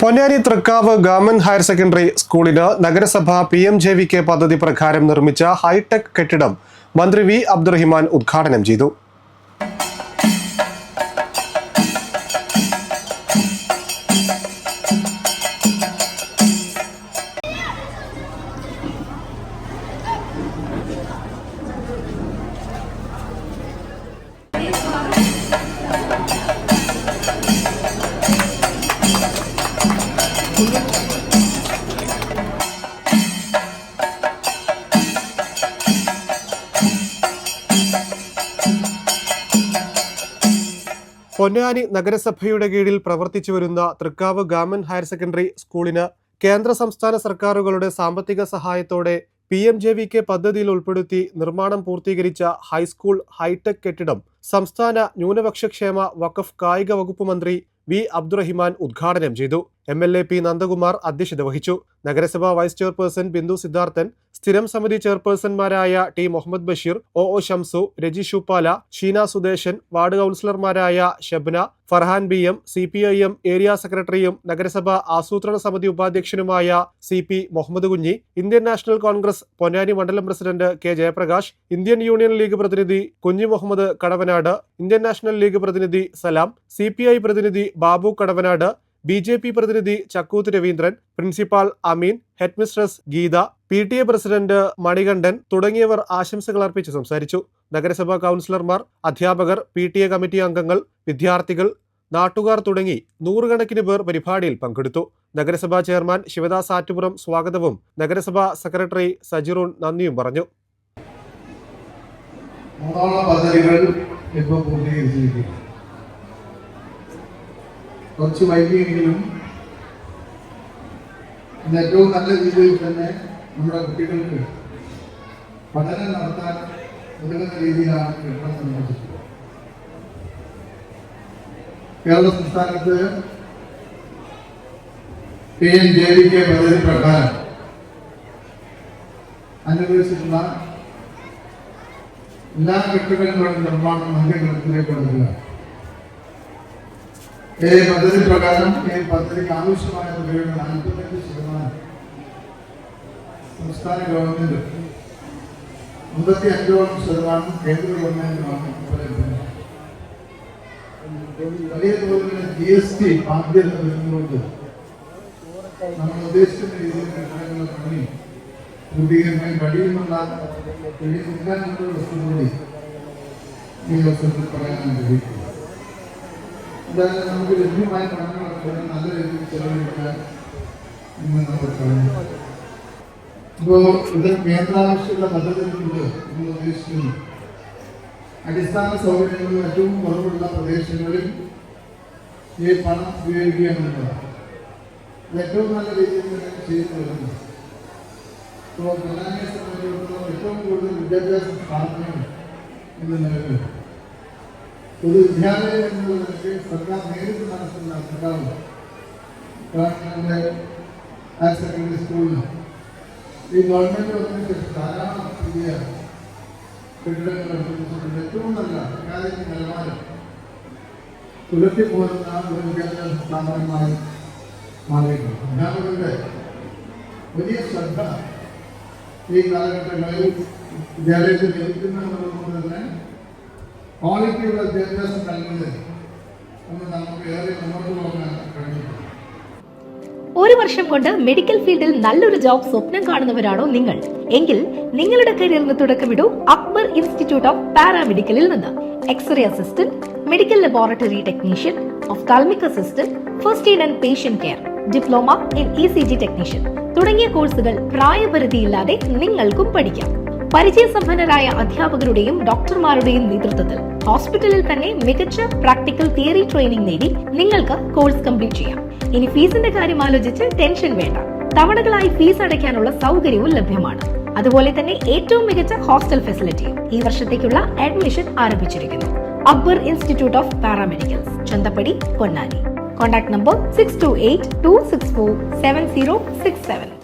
Ponnani Thrikkavu government higher secondary സ്കൂളിന് നഗരസഭ P M J V K പദ്ധതി പ്രകാരം നിർമ്മിച്ച ഹൈടെക് കെട്ടിടം മന്ത്രി വി അബ്ദുറഹിമാൻ ഉദ്ഘാടനം ചെയ്തു പൊന്നാനി നഗരസഭയുടെ കീഴിൽ പ്രവർത്തിച്ചു വരുന്ന തൃക്കാവ് ഗവൺമെന്റ് ഹയർ സെക്കൻഡറി സ്കൂളിന് കേന്ദ്ര സംസ്ഥാന സർക്കാരുകളുടെ സാമ്പത്തിക സഹായത്തോടെ P M J V K പദ്ധതിയിൽ ഉൾപ്പെടുത്തി നിർമ്മാണം പൂർത്തീകരിച്ച ഹൈസ്കൂൾ ഹൈടെക് കെട്ടിടം സംസ്ഥാന ന്യൂനപക്ഷക്ഷേമ വഖഫ് കായിക വകുപ്പ് മന്ത്രി വി അബ്ദുറഹിമാൻ ഉദ്ഘാടനം ചെയ്തു. M L A P Nandakumar അധ്യക്ഷത വഹിച്ചു. നഗരസഭാ വൈസ് ചെയർപേഴ്സൺ ബിന്ദു സിദ്ധാർത്ഥൻ സ്ഥിരം സമിതി ചെയർപേഴ്സൺമാരായ T Muhammad Basheer O O Shamsu Raji Shuppala Sheena Sudeshan ward കൗൺസിലർമാരായ Shabna Farhan B M C P I M area സെക്രട്ടറിയും നഗരസഭാ ആസൂത്രണ സമിതി ഉപാധ്യക്ഷനുമായ C P Muhammad Kunhi Indian national Congress Ponnani മണ്ഡലം president K Jayaprakash Indian union league പ്രതിനിധി Kunhi Muhammad Kadavanad Indian national league പ്രതിനിധി Salam C പ്രതിനിധി Babu Kadavanad B J P പ്രതിനിധി Chakkuth Raveendran principal Ameen headmistress Geetha P T A president Manikandan തുടങ്ങിയവർ ആശംസകൾ അർപ്പിച്ച് സംസാരിച്ചു. നഗരസഭാ കൗൺസിലർമാർ അധ്യാപകർ പി ടി എ കമ്മിറ്റി അംഗങ്ങൾ വിദ്യാർത്ഥികൾ നാട്ടുകാർ തുടങ്ങി നൂറുകണക്കിന് പേർ പരിപാടിയിൽ പങ്കെടുത്തു. നഗരസഭാ ചെയർമാൻ ശിവദാസ് ആറ്റുപുറം സ്വാഗതവും നഗരസഭാ സെക്രട്ടറി സജിറൂൺ നന്ദിയും പറഞ്ഞു. പദ്ധതികൾ ഇപ്പോൾ പൂർത്തീകരിച്ചിരിക്കുന്നു. കുറച്ച് വൈകിയെങ്കിലും ഇന്ന് ഏറ്റവും നല്ല രീതിയിൽ തന്നെ നമ്മുടെ കുട്ടികൾക്ക് പഠനം നടത്താൻ ഉതകുന്ന രീതിയിലാണ് കേരളം സംബന്ധിച്ചത് കേരള സംസ്ഥാനത്ത് P M J V K പദ്ധതി പ്രകാരം അനുവദിച്ചിട്ടുള്ള എല്ലാ കെട്ടിടങ്ങളുടെ നിർമ്മാണം മധ്യകലത്തിലേക്ക് കൊടുക്കുക ഈ പദ്ധതി പ്രകാരം ഈ പദ്ധതിക്ക് ആവശ്യമായ തുകയുടെ നാൽപ്പത്തഞ്ച് ശതമാനം സംസ്ഥാന ഗവൺമെന്റ് അമ്പത്തി അഞ്ചോളം ശതമാനം കേന്ദ്ര ഗവൺമെന്റുമാണ്. വലിയ തോതിലുള്ള ജി എസ് ടി ബാധ്യത വരുന്നതുകൊണ്ട് നമ്മൾ ഉദ്ദേശിക്കുന്ന രീതിയിൽ കെട്ടിടങ്ങൾ പണി പൂർത്തീകരിക്കാൻ കഴിയുമെന്ന കഴിയുന്നില്ല എന്നുള്ള വസ്തു കൂടി ഈ അവസരത്തിൽ പറയാൻ കഴിയും എന്തായാലും നമുക്ക് ലഭ്യമായ പണങ്ങളൊക്കെ നല്ല രീതിയിൽ ചെലവഴിക്കാൻ നമ്മൾ കഴിഞ്ഞു ഇപ്പോൾ ഇത് കേന്ദ്രാവശ്യമുള്ള പദ്ധതികളുണ്ട് നമ്മൾ ഉദ്ദേശിക്കുന്നു. അടിസ്ഥാന സൗകര്യങ്ങളും ഏറ്റവും കുറവുള്ള പ്രദേശങ്ങളിൽ ഈ പണം ഉപയോഗിക്കുക എന്നുള്ളതാണ്. ഏറ്റവും നല്ല രീതിയിൽ തന്നെ ചെയ്തു വരുന്നു ഇപ്പോൾ പൊന്നാനിയെ സംബന്ധിച്ചിടത്തോളം ഏറ്റവും കൂടുതൽ വിദ്യാഭ്യാസ സ്ഥാപനങ്ങൾ ഇന്ന് നിലവിലുണ്ട്. പൊതുവിദ്യാലയം എന്നുള്ള നിലയ്ക്ക് സർക്കാർ നേരിട്ട് നടത്തുന്ന ഉണ്ടാവും ഗവൺമെന്റ് ഹയർ സെക്കൻഡറി സ്കൂളിൽ ഈ ഗവൺമെന്റ് വന്നതിന് ശേഷം ധാരാളം പുതിയ കെട്ടിടങ്ങൾ നിർമ്മിച്ചിട്ടുണ്ട് ഏറ്റവും നല്ല അക്കാദമിക് നിലവാരം പുലർത്തി പോരുന്ന ഒരു വിദ്യാഭ്യാസ സ്ഥാപനമായി മാറിയിട്ടുണ്ട് അധ്യാപകരുടെ വലിയ ശ്രദ്ധ ഈ കാലഘട്ടങ്ങളിൽ വിദ്യാലയത്തിൽ ലഭിക്കുന്നതുകൊണ്ട് തന്നെ ക്വാളിറ്റിയുള്ള വിദ്യാഭ്യാസം നൽകുന്നത് ഒന്ന് നമുക്ക് ഏറെ ഒരു വർഷം കൊണ്ട് മെഡിക്കൽ ഫീൽഡിൽ നല്ലൊരു ജോബ് സ്വപ്നം കാണുന്നവരാണോ നിങ്ങൾ? എങ്കിൽ നിങ്ങളുടെ കരിയറിന് തുടക്കമിടൂ അക്ബർ ഇൻസ്റ്റിറ്റ്യൂട്ട് ഓഫ് പാരാമെഡിക്കലിൽ നിന്ന്. X-ray assistant medical laboratory technician ophthalmic assistant first aid and patient care diploma in E C G technician തുടങ്ങിയ കോഴ്സുകൾ പ്രായപരിധിയില്ലാതെ നിങ്ങൾക്കും പഠിക്കാം. പരിചയസമ്പന്നരായ അധ്യാപകരുടെയും ഡോക്ടർമാരുടെയും നേതൃത്വത്തിൽ ഹോസ്പിറ്റലിൽ തന്നെ മികച്ച പ്രാക്ടിക്കൽ തിയറി ട്രെയിനിങ് നേടി നിങ്ങൾക്ക് കോഴ്സ് കംപ്ലീറ്റ് ചെയ്യാം. ഇനി ഫീസിന്റെ കാര്യം ആലോചിച്ച് ടെൻഷൻ വേണ്ട. തവണകളായി ഫീസ് അടയ്ക്കാനുള്ള സൗകര്യവും ലഭ്യമാണ്. അതുപോലെ തന്നെ ഏറ്റവും മികച്ച ഹോസ്റ്റൽ ഫെസിലിറ്റിയും ഈ വർഷത്തേക്കുള്ള അഡ്മിഷൻ ആരംഭിച്ചിരിക്കുന്നു. Akbar institute of paramedicals Chanthappadi Ponnani. Contact number six two eight two six four seven zero six seven